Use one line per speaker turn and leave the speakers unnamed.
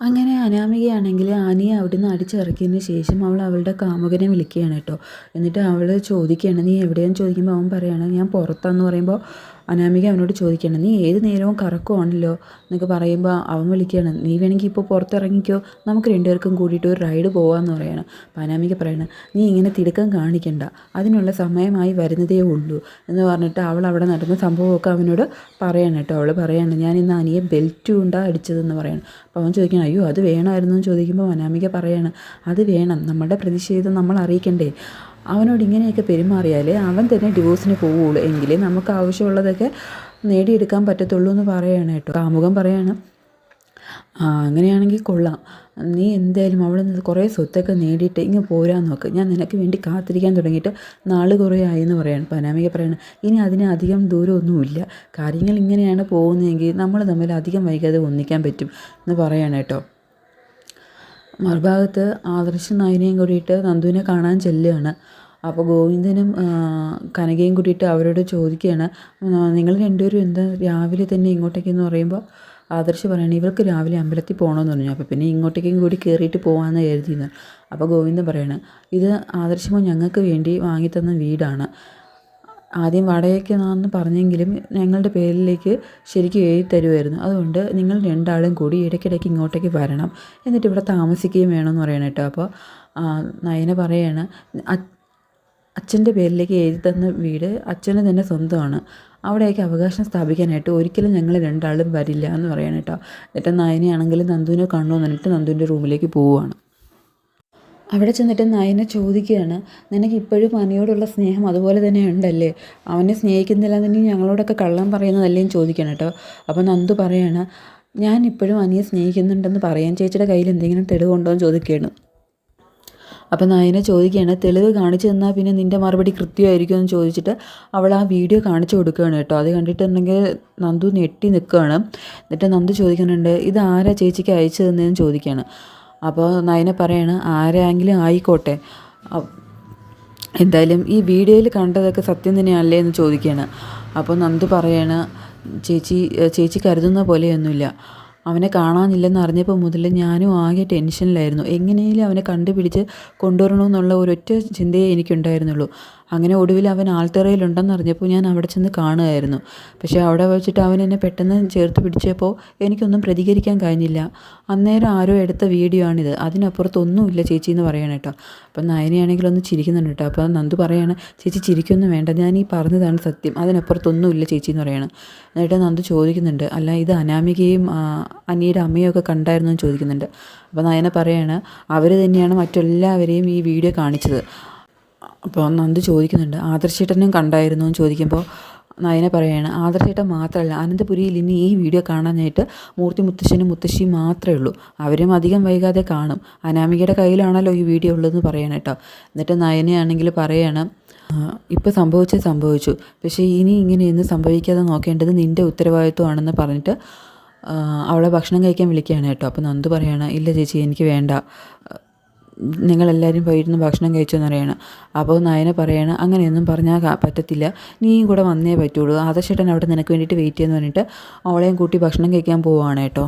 അങ്ങനെ അനാമികയാണെങ്കിൽ ആനിയെ അവിടുന്ന് അടിച്ചിറക്കിയതിന് ശേഷം അവൾ അവളുടെ കാമുകനെ വിളിക്കുകയാണ് കേട്ടോ. എന്നിട്ട് അവൾ ചോദിക്കുകയാണ് നീ എവിടെയാന്ന്? ചോദിക്കുമ്പോൾ അവൻ പറയുകയാണ് ഞാൻ പുറത്താന്ന് പറയുമ്പോൾ അനാമിക അവനോട് ചോദിക്കണം നീ ഏത് നേരവും കറക്കുവാണല്ലോ? എന്നൊക്കെ പറയുമ്പോൾ അവൻ വിളിക്കുകയാണ് നീ വേണമെങ്കിൽ ഇപ്പോൾ പുറത്തിറങ്ങിക്കോ നമുക്ക് രണ്ടുപേർക്കും കൂടിയിട്ട് ഒരു റൈഡ് പോകാമെന്ന് പറയണം. അപ്പോൾ അനാമിക പറയണം നീ ഇങ്ങനെ തിടുക്കം കാണിക്കണ്ട അതിനുള്ള സമയമായി വരുന്നതേ ഉള്ളൂ. എന്ന് പറഞ്ഞിട്ട് അവൾ അവിടെ നടന്ന സംഭവമൊക്കെ അവനോട് പറയണം കേട്ടോ. അവൾ പറയാണ് ഞാൻ ഇന്ന് അനിയെ ബെൽറ്റ് കൊണ്ടാണ് അടിച്ചതെന്ന് പറയണം. അപ്പോൾ അവൻ ചോദിക്കണം അയ്യോ അത് വേണമായിരുന്നു? എന്ന് ചോദിക്കുമ്പോൾ അനാമിക പറയാണ് അത് വേണം നമ്മുടെ പ്രതിഷേധം നമ്മൾ അറിയിക്കണ്ടേ. അവനോട് ഇങ്ങനെയൊക്കെ പെരുമാറിയാലേ അവൻ തന്നെ ഡിവോഴ്സിന് പോവുള്ളൂ എങ്കിലേ നമുക്ക് ആവശ്യമുള്ളതൊക്കെ നേടിയെടുക്കാൻ പറ്റത്തുള്ളൂ എന്ന് പറയുകയാണ് കേട്ടോ. കാമുകം പറയാണ് അങ്ങനെയാണെങ്കിൽ കൊള്ളാം. നീ എന്തായാലും അവിടെ നിന്ന് കുറേ സ്വത്തൊക്കെ നേടിയിട്ട് ഇങ്ങ് പോരാൻ നോക്ക്. ഞാൻ നിനക്ക് വേണ്ടി കാത്തിരിക്കാൻ തുടങ്ങിയിട്ട് നാൾ കുറേ ആയി എന്ന് പറയാണ്. പനാമിക പറയണം ഇനി അതിന് അധികം ദൂരമൊന്നുമില്ല. കാര്യങ്ങൾ ഇങ്ങനെയാണ് പോകുന്നതെങ്കിൽ നമ്മൾ തമ്മിൽ അധികം വൈകാതെ ഒന്നിക്കാൻ പറ്റും എന്ന് പറയാണ് കേട്ടോ. മറുഭാഗത്ത് ആദർശ നായനെയും കൂടിയിട്ട് നന്ദുവിനെ കാണാൻ ചെല്ലുകയാണ്. അപ്പോൾ ഗോവിന്ദനും കനകയും കൂടിയിട്ട് അവരോട് ചോദിക്കുകയാണ്. നിങ്ങൾ രണ്ടുപേരും എന്താ രാവിലെ തന്നെ ഇങ്ങോട്ടേക്കെന്ന് പറയുമ്പോൾ ആദർശ് പറയണം ഇവർക്ക് രാവിലെ അമ്പലത്തിൽ പോകണമെന്ന് പറഞ്ഞു. അപ്പോൾ പിന്നെ ഇങ്ങോട്ടേക്കും കൂടി കയറിയിട്ട് പോകാമെന്ന് കരുതിയിരുന്നു അപ്പോൾ ഗോവിന്ദൻ പറയണം ഇത് ആദർശമോ ഞങ്ങൾക്ക് വേണ്ടി വാങ്ങിത്തന്ന വീടാണ്. ആദ്യം വാടകയ്ക്കാണെന്ന് പറഞ്ഞെങ്കിലും ഞങ്ങളുടെ പേരിലേക്ക് ശരിക്കും എഴുതി തരുമായിരുന്നു അതുകൊണ്ട് നിങ്ങൾ രണ്ടാളും കൂടി ഇടയ്ക്കിടയ്ക്ക് ഇങ്ങോട്ടേക്ക് വരണം. എന്നിട്ട് ഇവിടെ താമസിക്കുകയും വേണമെന്ന് പറയണം കേട്ടോ. അപ്പോൾ നയന പറയാണ് അച്ഛന്റെ പേരിലേക്ക് എഴുതി തന്ന വീട് അച്ഛന് തന്നെ സ്വന്തമാണ്. അവിടെയൊക്കെ അവകാശം സ്ഥാപിക്കാനായിട്ട് ഒരിക്കലും ഞങ്ങൾ രണ്ടാളും വരില്ല എന്ന് പറയണം കേട്ടോ. എന്നിട്ട് നയനയാണെങ്കിലും നന്ദുവിനെ കാണുമെന്ന് പറഞ്ഞിട്ട് നന്ദുവിന്റെ റൂമിലേക്ക് പോവുകയാണ് അവിടെ ചെന്നിട്ട് നയനെ ചോദിക്കുകയാണ് നിനക്ക് ഇപ്പോഴും അനിയോടുള്ള സ്നേഹം അതുപോലെ തന്നെ ഉണ്ടല്ലേ? അവനെ സ്നേഹിക്കുന്നില്ല എന്നു ഞങ്ങളോടൊക്കെ കള്ളം പറയുന്നതല്ലേ? ചോദിക്കണം കേട്ടോ. അപ്പോൾ നന്ദു പറയാണ് ഞാൻ ഇപ്പോഴും അനിയെ സ്നേഹിക്കുന്നുണ്ടെന്ന് പറയാൻ ചേച്ചിയുടെ കയ്യിൽ എന്തെങ്കിലും തെളിവുണ്ടോ എന്ന് ചോദിക്കുകയാണ്. അപ്പോൾ നയനെ ചോദിക്കുകയാണ് തെളിവ് കാണിച്ചു തന്നാൽ പിന്നെ നിന്റെ മറുപടി കൃത്യമായിരിക്കും എന്ന് ചോദിച്ചിട്ട് അവൾ ആ വീഡിയോ കാണിച്ചു കൊടുക്കുകയാണ് കേട്ടോ. അത് കണ്ടിട്ടുണ്ടെങ്കിൽ നന്ദു ഞെട്ടി നിൽക്കുകയാണ്. എന്നിട്ട് നന്ദു ചോദിക്കുന്നുണ്ട് ഇത് ആരാ ചേച്ചിക്ക് അയച്ചു തന്നതെന്ന് ചോദിക്കുകയാണ്. അപ്പോൾ നയന പറയാണ് ആരെങ്കിലും ആയിക്കോട്ടെ. എന്തായാലും ഈ വീഡിയോയിൽ കണ്ടതൊക്കെ സത്യം തന്നെയല്ലേ എന്ന് ചോദിക്കുകയാണ് അപ്പോൾ നന്ദു പറയാണ് ചേച്ചി ചേച്ചി കരുതുന്ന പോലെയൊന്നുമില്ല. അവനെ കാണാനില്ലെന്ന് അറിഞ്ഞപ്പോൾ മുതൽ ഞാനും ആകെ ടെൻഷനിലായിരുന്നു. എങ്ങനെയും അവനെ കണ്ടുപിടിച്ച് കൊണ്ടുവരണമെന്നുള്ള ഒരൊറ്റ ചിന്തയെ എനിക്കുണ്ടായിരുന്നുള്ളൂ. അങ്ങനെ ഒടുവിൽ അവൻ ആൾത്തറയിലുണ്ടെന്ന് അറിഞ്ഞപ്പോൾ ഞാൻ അവിടെ ചെന്ന് കാണുമായിരുന്നു പക്ഷേ അവിടെ വെച്ചിട്ട് അവൻ എന്നെ പെട്ടെന്ന് ചേർത്ത് പിടിച്ചപ്പോൾ എനിക്കൊന്നും പ്രതികരിക്കാൻ കഴിഞ്ഞില്ല. അന്നേരം ആരോ എടുത്ത വീഡിയോ ആണിത്. അതിനപ്പുറത്തൊന്നുമില്ല ചേച്ചി എന്ന് പറയണം കേട്ടോ. അപ്പം നയനയാണെങ്കിൽ ഒന്ന് ചിരിക്കുന്നുണ്ട് കേട്ടോ. അപ്പോൾ നന്ദു പറയുകയാണ് ചേച്ചി ചിരിക്കൊന്നും വേണ്ട. ഞാൻ ഈ പറഞ്ഞതാണ് സത്യം. അതിനപ്പുറത്തൊന്നുമില്ല ചേച്ചി എന്ന് പറയണം. എന്നിട്ട് നന്ദു ചോദിക്കുന്നുണ്ട് അല്ല ഇത് അനാമികയും അനിയുടെ അമ്മയും ഒക്കെ കണ്ടായിരുന്നു എന്ന് ചോദിക്കുന്നുണ്ട്. അപ്പോൾ നയന പറയാണ് അവർ തന്നെയാണ് മറ്റെല്ലാവരെയും ഈ വീഡിയോ കാണിച്ചത്. അപ്പോൾ നന്ദു ചോദിക്കുന്നുണ്ട് ആദർശേട്ടനും കണ്ടായിരുന്നു? എന്ന് ചോദിക്കുമ്പോൾ നയന പറയാണ് ആദർശേട്ടൻ മാത്രമല്ല അനന്തപുരിയിൽ ഇനി ഈ വീഡിയോ കാണാനായിട്ട് മൂർത്തി മുത്തശ്ശനും മുത്തശ്ശിയും മാത്രമേ ഉള്ളൂ. അവരും അധികം വൈകാതെ കാണും. അനാമികയുടെ കയ്യിലാണല്ലോ ഈ വീഡിയോ ഉള്ളതെന്ന് പറയണം കേട്ടോ. എന്നിട്ട് നയനയാണെങ്കിൽ പറയാണ് ഇപ്പോൾ സംഭവിച്ചത് സംഭവിച്ചു. പക്ഷേ ഇനി ഇങ്ങനെയൊന്നും സംഭവിക്കാതെ നോക്കേണ്ടത് നിന്റെ ഉത്തരവാദിത്വമാണെന്ന് പറഞ്ഞിട്ട് അവളെ ഭക്ഷണം കഴിക്കാൻ വിളിക്കുകയാണ് കേട്ടോ. അപ്പോൾ നന്ദു പറയാണ് ഇല്ല ചേച്ചി എനിക്ക് വേണ്ട. നിങ്ങളെല്ലാവരും പോയിരുന്ന് ഭക്ഷണം കഴിച്ചെന്ന് പറയണം അപ്പോൾ നയന പറയണം അങ്ങനെയൊന്നും പറഞ്ഞാൽ പറ്റത്തില്ല. നീയും കൂടെ വന്നേ പറ്റുള്ളൂ. ആദർശേട്ടൻ അവിടെ നിനക്ക് വേണ്ടിയിട്ട് വെയിറ്റ് ചെയ്യുമെന്ന് പറഞ്ഞിട്ട് അവളെയും കൂട്ടി ഭക്ഷണം കഴിക്കാൻ പോവുകയാണ് കേട്ടോ.